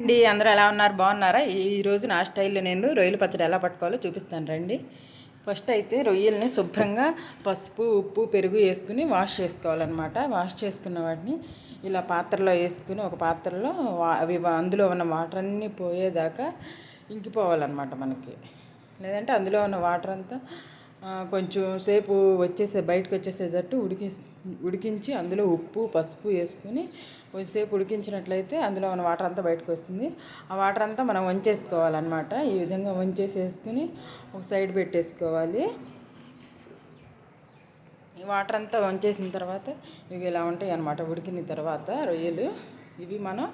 అండి అందరూ ఎలా ఉన్నారు? బాగున్నారా? ఈరోజు నా స్టైల్లో నేను రొయ్యల పచ్చడి ఎలా పట్టుకోవాలో చూపిస్తాను రండి. ఫస్ట్ అయితే రొయ్యల్ని శుభ్రంగా పసుపు ఉప్పు పెరుగు వేసుకుని వాష్ చేసుకోవాలన్నమాట. వాష్ చేసుకున్న వాటిని ఇలా పాత్రలో వేసుకుని ఒక పాత్రలో అవి అందులో ఉన్న వాటర్ అన్నీ పోయేదాకా ఇంకిపోవాలన్నమాట మనకి. లేదంటే అందులో ఉన్న వాటర్ అంతా కొంచెం సేపు వచ్చేసే బయటకు వచ్చేసేటట్టు ఉడికి ఉడికించి అందులో ఉప్పు పసుపు వేసుకుని కొంచెంసేపు ఉడికించినట్లయితే అందులో మన వాటర్ అంతా బయటకు వస్తుంది. ఆ వాటర్ అంతా మనం వంచేసుకోవాలన్నమాట. ఈ విధంగా వంచేసేసుకుని ఒక సైడ్ పెట్టేసుకోవాలి. ఈ వాటర్ అంతా వంచేసిన తర్వాత ఇవి ఇలా ఉంటాయి అన్నమాట ఉడికిన తర్వాత రొయ్యలు. ఇవి మనం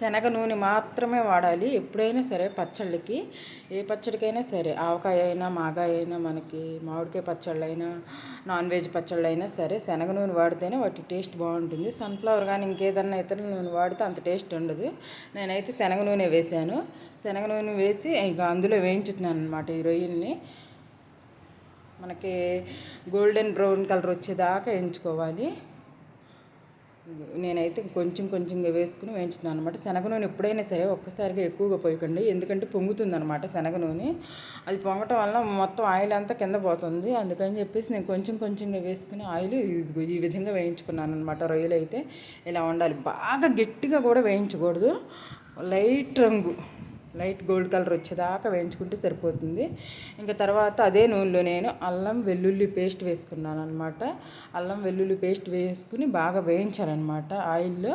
శనగ నూనె మాత్రమే వాడాలి. ఎప్పుడైనా సరే పచ్చళ్ళకి ఏ పచ్చడికైనా సరే ఆవకాయ అయినా మాగాయ అయినా మనకి మామిడికాయ పచ్చళ్ళైనా నాన్ వెజ్ పచ్చళ్ళు అయినా సరే శనగ నూనె వాడితేనే వాటి టేస్ట్ బాగుంటుంది. సన్ఫ్లవర్ కానీ ఇంకేదన్నా ఇతర నూనె వాడితే అంత టేస్ట్ ఉండదు. నేనైతే శనగ నూనె వేసాను. శనగ నూనె వేసి ఇక అందులో వేయించుతున్నాను అనమాట ఈ రొయ్యల్ని. మనకి గోల్డెన్ బ్రౌన్ కలర్ వచ్చేదాకా వేయించుకోవాలి. నేనైతే కొంచెం కొంచెంగా వేసుకుని వేయించుతున్నాను అనమాట శనగ నూనె ఎప్పుడైనా సరే ఒక్కసారిగా ఎక్కువగా పోయకండి. ఎందుకంటే పొంగుతుంది అనమాట శనగ నూనె. అది పొంగటం వల్ల మొత్తం ఆయిల్ అంతా కింద పోతుంది. అందుకని చెప్పేసి నేను కొంచెం కొంచెంగా వేసుకుని ఆయిల్ ఈ విధంగా వేయించుకున్నాను అనమాట రొయ్యలు అయితే ఇలా ఉండాలి. బాగా గట్టిగా కూడా వేయించకూడదు. లైట్ రంగు. లైట్ గోల్డ్ కలర్ వచ్చేదాకా వేయించుకుంటే సరిపోతుంది. ఇంకా తర్వాత అదే నూనెలో నేను అల్లం వెల్లుల్లి పేస్ట్ వేసుకున్నాను అనమాట అల్లం వెల్లుల్లి పేస్ట్ వేసుకుని బాగా వేయించాలన్నమాట ఆయిల్లో.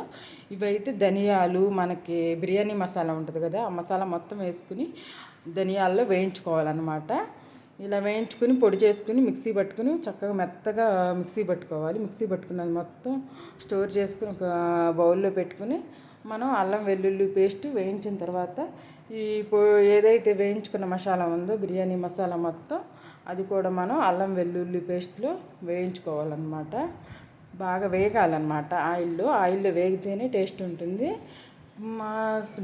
ఇవైతే ధనియాలు మనకి బిర్యానీ మసాలా ఉంటుంది కదా ఆ మసాలా మొత్తం వేసుకుని ధనియాల్లో వేయించుకోవాలన్నమాట. ఇలా వేయించుకుని పొడి చేసుకుని మిక్సీ పట్టుకుని చక్కగా మెత్తగా మిక్సీ పట్టుకోవాలి. మిక్సీ పట్టుకున్నది మొత్తం స్టోర్ చేసుకుని ఒక బౌల్లో పెట్టుకుని మనం అల్లం వెల్లుల్లి పేస్ట్ వేయించిన తర్వాత ఈ ఏదైతే వేయించుకున్న మసాలా ఉందో బిర్యానీ మసాలా మొత్తం అది కూడా మనం అల్లం వెల్లుల్లి పేస్ట్లో వేయించుకోవాలన్నమాట. బాగా వేగాలన్నమాట. ఆయిల్లో ఆయిల్లో వేగితేనే టేస్ట్ ఉంటుంది.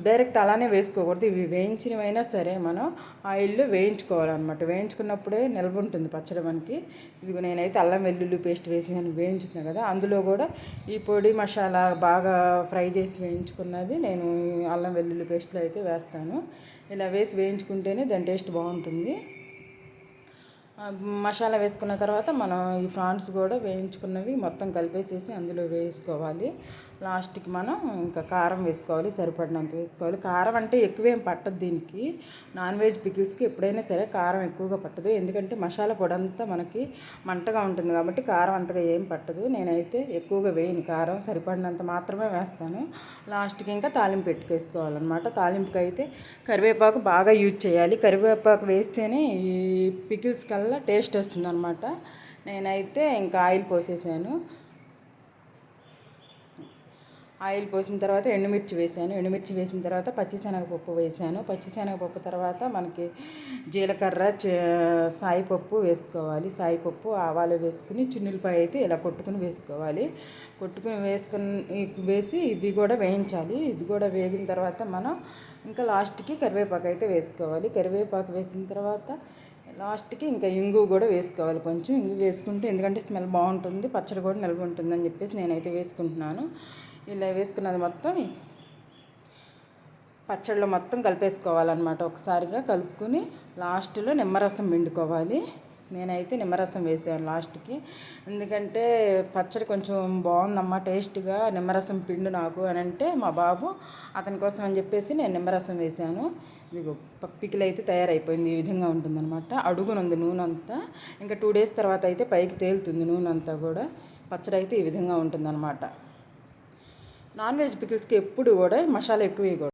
డైరెక్ట్ అలానే వేసుకోకూడదు. ఇవి వేయించినవైనా సరే మనం ఆయిల్లో వేయించుకోవాలన్నమాట. వేయించుకున్నప్పుడే నిల్వ ఉంటుంది పచ్చడి మనకి. ఇది నేనైతే అల్లం వెల్లుల్లి పేస్ట్ వేసి నేను వేయించుతున్నాను కదా అందులో కూడా ఈ పొడి మసాలా బాగా ఫ్రై చేసి వేయించుకున్నది నేను అల్లం వెల్లుల్లి పేస్ట్లో అయితే వేస్తాను. ఇలా వేసి వేయించుకుంటేనే దాని టేస్ట్ బాగుంటుంది. మసాలా వేసుకున్న తర్వాత మనం ఈ ఫ్రాన్స్ కూడా వేయించుకున్నవి మొత్తం కలిపేసేసి అందులో వేసుకోవాలి. లాస్ట్కి మనం ఇంకా కారం వేసుకోవాలి సరిపడినంత వేసుకోవాలి. కారం అంటే ఎక్కువేం పట్టదు దీనికి. నాన్ వెజ్ పికిల్స్కి ఎప్పుడైనా సరే కారం ఎక్కువగా పట్టదు. ఎందుకంటే మసాలా పొడి అంతా మనకి మంటగా ఉంటుంది కాబట్టి కారం అంతగా ఏం పట్టదు. నేనైతే ఎక్కువగా వేయను. కారం సరిపడినంత మాత్రమే వేస్తాను. లాస్ట్కి ఇంకా తాలింపు పెట్టుకేసుకోవాలన్నమాట. తాలింపుకి అయితే కరివేపాకు బాగా యూజ్ చేయాలి. కరివేపాకు వేస్తేనే ఈ పికిల్స్ కల్లా టేస్ట్ వస్తుంది అనమాట నేనైతే ఇంకా ఆయిల్ పోసేసాను. ఆయిల్ పోసిన తర్వాత ఎండుమిర్చి వేసాను. ఎండుమిర్చి వేసిన తర్వాత పచ్చిశనగపప్పు వేసాను. పచ్చిశనగపప్పు తర్వాత మనకి జీలకర్ర సాయిపప్పు వేసుకోవాలి. సాయిపప్పు ఆవాలు వేసుకుని చున్నులపాయ అయితే ఇలా కొట్టుకుని వేసుకోవాలి. కొట్టుకుని వేసుకుని వేసి ఇవి కూడా వేయించాలి. ఇది కూడా వేగిన తర్వాత మనం ఇంకా లాస్ట్కి కరివేపాకు అయితే వేసుకోవాలి. కరివేపాకు వేసిన తర్వాత లాస్ట్కి ఇంకా ఇంగు కూడా వేసుకోవాలి కొంచెం. ఇంగు వేసుకుంటే ఎందుకంటే స్మెల్ బాగుంటుంది పచ్చడి కూడా నిల్వ ఉంటుందని చెప్పేసి నేనైతే వేసుకుంటున్నాను. ఇలా వేసుకున్నది మొత్తం పచ్చడిలో మొత్తం కలిపేసుకోవాలన్నమాట. ఒకసారిగా కలుపుకుని లాస్ట్లో నిమ్మరసం పిండుకోవాలి. నేనైతే నిమ్మరసం వేసాను లాస్ట్కి. ఎందుకంటే పచ్చడి కొంచెం బాగుందమ్మా టేస్ట్గా నిమ్మరసం పిండు నాకు అని అంటే మా బాబు అతని కోసం అని చెప్పేసి నేను నిమ్మరసం వేసాను. ఇదిగో పికిల్ అయితే తయారైపోయింది ఈ విధంగా ఉంటుందన్నమాట. అడుగునుంది నూనె అంతా ఇంకా టూ డేస్ తర్వాత అయితే పైకి తేలుతుంది నూనె అంతా కూడా. పచ్చడి అయితే ఈ విధంగా ఉంటుందన్నమాట. నాన్ వెజ్ పికిల్స్కి ఎప్పుడు కూడా మసాలా ఎక్కువ వేయకూడదు.